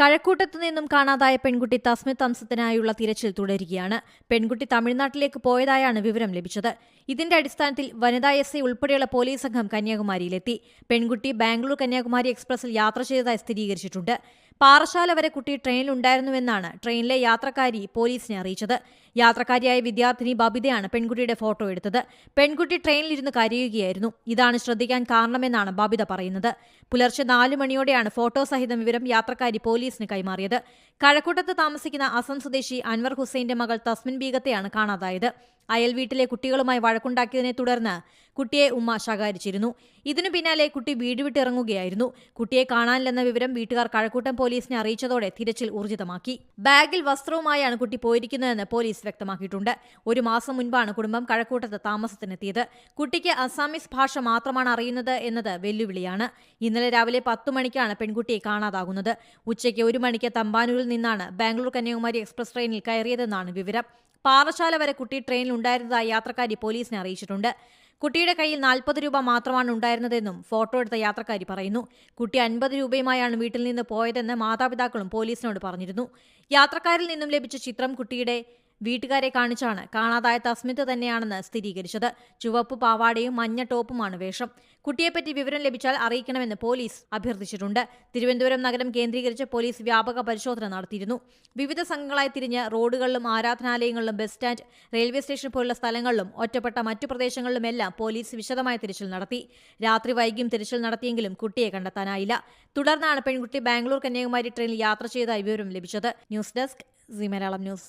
കഴക്കൂട്ടത്തു നിന്നും കാണാതായ പെൺകുട്ടി തസ്മിത് അംസത്തിനായുള്ള തിരച്ചിൽ തുടരുകയാണ്. പെൺകുട്ടി തമിഴ്നാട്ടിലേക്ക് പോയതായാണ് വിവരം ലഭിച്ചത്. ഇതിന്റെ അടിസ്ഥാനത്തിൽ വനിതാ എസ് ഐ ഉൾപ്പെടെയുള്ള പോലീസ് സംഘം കന്യാകുമാരിയിലെത്തി. പെൺകുട്ടി ബാംഗ്ലൂർ കന്യാകുമാരി എക്സ്പ്രസിൽ യാത്ര ചെയ്തതായി സ്ഥിരീകരിച്ചിട്ടുണ്ട്. പാറശാല വരെ കുട്ടി ട്രെയിനിലുണ്ടായിരുന്നുവെന്നാണ് ട്രെയിനിലെ യാത്രക്കാരി പോലീസിനെ അറിയിച്ചത്. യാത്രക്കാരിയായ വിദ്യാർത്ഥിനി ബബിതയാണ് പെൺകുട്ടിയുടെ ഫോട്ടോ എടുത്തത്. പെൺകുട്ടി ട്രെയിനിലിരുന്ന് കരയുകയായിരുന്നു. ഇതാണ് ശ്രദ്ധിക്കാൻ കാരണമെന്നാണ് ബബിത പറയുന്നത്. പുലർച്ചെ നാലു മണിയോടെയാണ് ഫോട്ടോ സഹിതം വിവരം യാത്രക്കാരി പോലീസിന് കൈമാറിയത്. കഴക്കൂട്ടത്ത് താമസിക്കുന്ന അസം സ്വദേശി അൻവർ ഹുസൈന്റെ മകൾ തസ്മിൻ ബീഗത്തെയാണ് കാണാതായത്. അയൽ വീട്ടിലെ കുട്ടികളുമായി വഴക്കുണ്ടാക്കിയതിനെ തുടർന്ന് കുട്ടിയെ ഉമ്മ ശകാരിച്ചിരുന്നു. ഇതിനു പിന്നാലെ കുട്ടി വീട് വിട്ടിറങ്ങുകയായിരുന്നു കുട്ടിയെ കാണാനില്ലെന്ന വിവരം വീട്ടുകാർ കഴക്കൂട്ടം പോലീസിനെ അറിയിച്ചതോടെ തിരച്ചിൽ ഊർജിതമാക്കി. ബാഗിൽ വസ്ത്രവുമായാണ് കുട്ടി പോയിരിക്കുന്നതെന്ന് പോലീസ് വ്യക്തമാക്കിയിട്ടുണ്ട്. ഒരു മാസം മുൻപാണ് കുടുംബം കഴക്കൂട്ടത്ത് താമസത്തിനെത്തിയത്. കുട്ടിക്ക് അസാമീസ് ഭാഷ മാത്രമാണ് അറിയുന്നത് എന്നത് വെല്ലുവിളിയാണ്. ഇന്നലെ രാവിലെ പത്തു മണിക്കാണ് പെൺകുട്ടിയെ കാണാതാകുന്നത്. ഉച്ചയ്ക്ക് ഒരു മണിക്ക് തമ്പാനൂരിൽ നിന്നാണ് ബാംഗ്ലൂർ കന്യാകുമാരി എക്സ്പ്രസ് ട്രെയിനിൽ കയറിയതെന്നാണ് വിവരം. പാറശാല വരെ കുട്ടി ട്രെയിനിൽ ഉണ്ടായിരുന്നതായി യാത്രക്കാരി പോലീസിനെ അറിയിച്ചിട്ടുണ്ട്. കുട്ടിയുടെ കയ്യിൽ നാൽപ്പത് രൂപ മാത്രമാണ് ഉണ്ടായിരുന്നതെന്നും ഫോട്ടോ എടുത്ത യാത്രക്കാരി പറയുന്നു. കുട്ടി അൻപത് രൂപയുമായാണ് വീട്ടിൽ നിന്ന് പോയതെന്ന് മാതാപിതാക്കളും പോലീസിനോട് പറഞ്ഞിരുന്നു. യാത്രക്കാരിൽ നിന്നും ലഭിച്ച ചിത്രം കുട്ടിയുടെ വീട്ടുകാരെ കാണിച്ചാണ്. കാണാതായ തസ്മിത്ത് തന്നെയാണെന്ന് സ്ഥിരീകരിച്ചത്. ചുവപ്പ് പാവാടയും മഞ്ഞ ടോപ്പുമാണ് വേഷം. കുട്ടിയെപ്പറ്റി വിവരം ലഭിച്ചാൽ അറിയിക്കണമെന്ന് പോലീസ് അഭ്യർത്ഥിച്ചിട്ടുണ്ട്. തിരുവനന്തപുരം നഗരം കേന്ദ്രീകരിച്ച് പോലീസ് വ്യാപക പരിശോധന നടത്തിയിരുന്നു. വിവിധ സംഘങ്ങളായി തിരിഞ്ഞ് റോഡുകളിലും ആരാധനാലയങ്ങളിലും ബസ് സ്റ്റാൻഡ് റെയിൽവേ സ്റ്റേഷൻ പോലുള്ള സ്ഥലങ്ങളിലും ഒറ്റപ്പെട്ട മറ്റു പ്രദേശങ്ങളിലുമെല്ലാം പോലീസ് വിശദമായ തിരച്ചിൽ നടത്തി. രാത്രി വൈകിയും തിരച്ചിൽ നടത്തിയെങ്കിലും കുട്ടിയെ കണ്ടെത്താനായില്ല. തുടർന്നാണ് പെൺകുട്ടി ബാംഗ്ലൂർ കന്യാകുമാരി ട്രെയിനിൽ യാത്ര ചെയ്തതായി വിവരം ലഭിച്ചത്. News desk C Malayalam news.